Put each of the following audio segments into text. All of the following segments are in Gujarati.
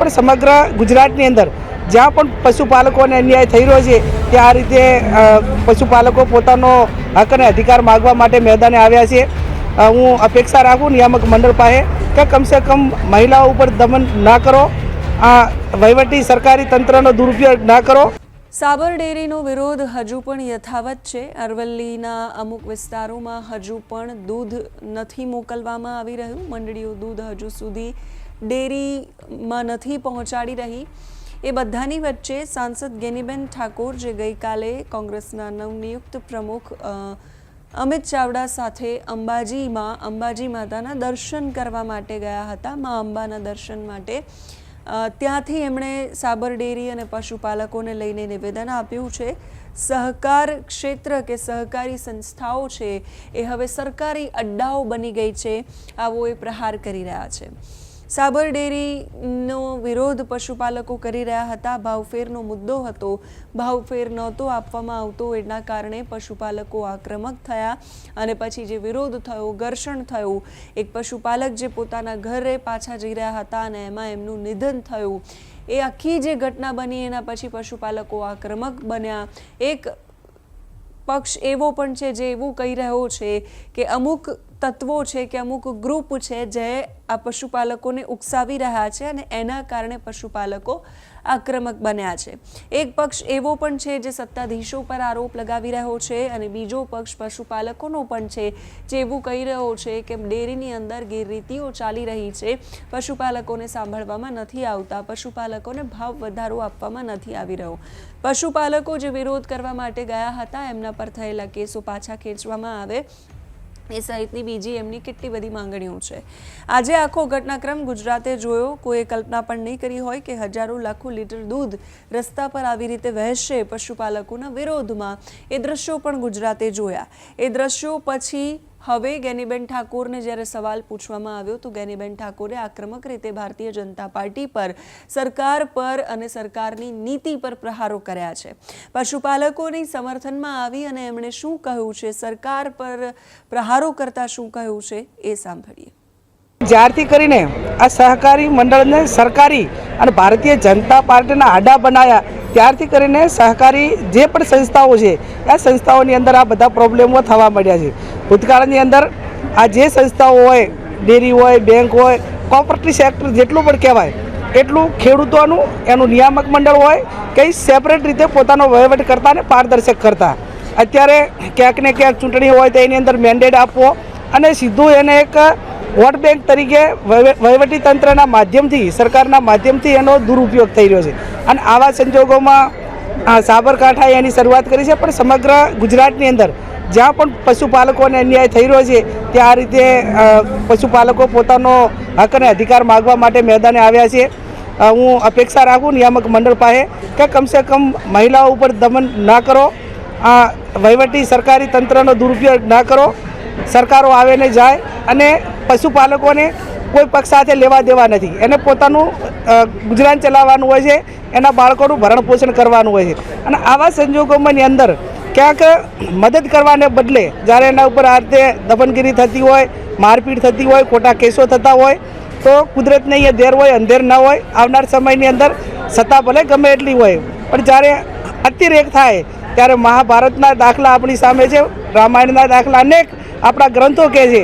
પણ સમગ્ર ગુજરાતની અંદર જ્યાં પણ પશુપાલકોને અન્યાય થઈ રહ્યો છે, ત્યાં આ રીતે પશુપાલકો પોતાનો હક અને અધિકાર માગવા માટે મેદાને આવ્યા છે. હું અપેક્ષા રાખું, નિયામક મંડળ પાસે, કે કમસે કમ મહિલાઓ ઉપર દમન ના કરો. આ વહીવટી સરકારી તંત્રનો દુરુપયોગ ના કરો. સાબર ડેરીનો વિરોધ હજુ પણ યથાવત છે. અરવલ્લીના અમુક વિસ્તારોમાં હજુ પણ દૂધ નથી મોકલવામાં આવી રહ્યું. મંડળીઓ દૂધ હજુ સુધી ડેરીમાં નથી પહોંચાડી રહી. એ બધાની વચ્ચે સાંસદ ગેનીબેન ઠાકોર, જે ગઈકાલે કોંગ્રેસના નવનિયુક્ત પ્રમુખ અમિત ચાવડા સાથે અંબાજીમાં, અંબાજી માતાના દર્શન કરવા માટે ગયા હતા. મા અંબાના દર્શન માટે ત્યાંથી એમણે સાબર ડેરી અને પશુપાલકોને લઈને નિવેદન આપ્યું છે. સહકાર ક્ષેત્ર કે સહકારી સંસ્થાઓ છે, એ હવે સરકારી અડ્ડાઓ બની ગઈ છે. આવો એ પ્રહાર કરી રહ્યા છે. સાબર ડેરીનો વિરોધ પશુપાલકો કરી રહ્યા હતા. ભાવફેરનો મુદ્દો હતો. ભાવફેર નહોતો આપવામાં આવતો. એના કારણે પશુપાલકો આક્રમક થયા અને પછી જે વિરોધ થયો, ઘર્ષણ થયું, એક પશુપાલક જે પોતાના ઘરે પાછા જઈ રહ્યા હતા અને એમાં એમનું નિધન થયું. એ આખી જે ઘટના બની એના પછી પશુપાલકો આક્રમક બન્યા. એક પક્ષ એવો પણ છે જે એવું કહી રહ્યો છે કે અમુક તત્વો છે કે અમુક ગ્રુપ છે જે આ પશુપાલકોને ઉકસાવી રહ્યા છે અને એના કારણે પશુપાલકો આક્રમક બન્યા છે. એક પક્ષ એવો પણ છે જે સત્તાધીશો પર આરોપ લગાવી રહ્યો છે અને બીજો પક્ષ પશુપાલકોનો પણ છે જે એવું કહી રહ્યો છે કે ડેરીની અંદર ગેરરીતિઓ ચાલી રહી છે. પશુપાલકોને સાંભળવામાં નથી આવતા, પશુપાલકોને ભાવ વધારો આપવામાં નથી આવી રહ્યો. પશુપાલકો જે વિરોધ કરવા માટે ગયા હતા, એમના પર થયેલા કેસો પાછા ખેંચવામાં આવે એ સહિતની બીજી એમની કેટલી બધી માંગણીઓ છે. આજે આખો ઘટનાક્રમ ગુજરાતે જોયો. કોઈએ કલ્પના પણ નહીં કરી હોય કે હજારો લાખો લીટર દૂધ રસ્તા પર આવી રીતે વહેશે પશુપાલકોના વિરોધમાં. એ દ્રશ્યો પણ ગુજરાતે જોયા. એ દ્રશ્યો પછી હવે ગેનીબેન ઠાકોરને જ્યારે સવાલ પૂછવામાં આવ્યો તો ગેનીબેન ઠાકોરે આક્રમક રીતે ભારતીય જનતા પાર્ટી પર સરકાર પર અને સરકારની નીતિ પર પ્રહારો કર્યા છે. પશુપાલકોની સમર્થનમાં આવી અને એમણે શું કહ્યું છે? સરકાર પર પ્રહારો કરતા શું કહ્યું છે? એ સાંભળીએ. જ્યારથી કરીને આ સહકારી મંડળને સરકારી અને ભારતીય જનતા પાર્ટીના આડા બનાવ્યા ત્યારથી કરીને સહકારી જે પણ સંસ્થાઓ છે, આ સંસ્થાઓની અંદર આ બધા પ્રોબ્લેમો થવા માંડ્યા છે. ભૂતકાળની અંદર આ જે સંસ્થાઓ હોય, ડેરી હોય, બેંક હોય કોપરેટિવ સેક્ટર જેટલું પણ કહેવાય, એટલું ખેડૂતોનું એનું નિયામક મંડળ હોય, કંઈ સેપરેટ રીતે પોતાનો વહીવટ કરતા અને પારદર્શક કરતા. અત્યારે ક્યાંક ને ક્યાંક ચૂંટણી હોય તો એની અંદર મેન્ડેટ આપવો અને સીધું એને એક વોટ બેંક તરીકે તંત્રના માધ્યમથી, સરકારના માધ્યમથી એનો દુરુપયોગ થઈ રહ્યો છે. અને આવા સંજોગોમાં સાબરકાંઠાએ એની શરૂઆત કરી છે, પણ સમગ્ર ગુજરાતની અંદર જ્યાં પણ પશુપાલકોને અન્યાય થઈ રહ્યો છે, ત્યાં આ રીતે પશુપાલકો પોતાનો હક અને અધિકાર માગવા માટે મેદાને આવ્યા છે. હું અપેક્ષા રાખું, નિયામક મંડળ પાસે, કે કમસે કમ મહિલાઓ ઉપર દમન ના કરો. આ વહીવટી સરકારી તંત્રનો દુરુપયોગ ના કરો. સરકારો આવે ને જાય અને પશુપાલકોને કોઈ પક્ષ સાથે લેવા દેવા નથી. એને પોતાનું ગુજરાન ચલાવવાનું હોય છે, એના બાળકોનું ભરણ પોષણ કરવાનું હોય છે. અને આવા સંજોગોમાંની અંદર ક્યાંક મદદ કરવાને બદલે જ્યારે એના ઉપર આ રીતે દમનગીરી થતી હોય, મારપીટ થતી હોય, ખોટા કેસો થતા હોય, તો કુદરતને અહીંયા ધેર હોય, અંધેર ના હોય, આવનાર સમયની અંદર સત્તા ભલે ગમે એટલી હોય, પણ જ્યારે અતિરેક થાય, ત્યારે મહાભારતના દાખલા આપણી સામે છે, રામાયણના દાખલા અનેક આપણા ગ્રંથો કહે છે,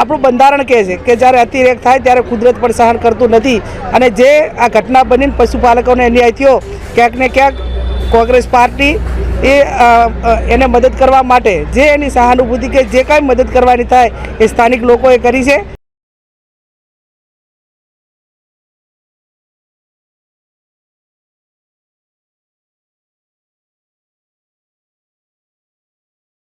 આપણું બંધારણ કહે છે કે જ્યારે અતિરેક થાય ત્યારે કુદરત પણ સહન કરતું નથી. અને જે આ ઘટના બનીને પશુપાલકોને અન્યાય થયો, ક્યાંક ને ક્યાંક કોંગ્રેસ પાર્ટી એ એને મદદ કરવા માટે, જે એની સહાનુભૂતિ કે જે કાંઈ મદદ કરવાની થાય એ સ્થાનિક લોકોએ કરી છે.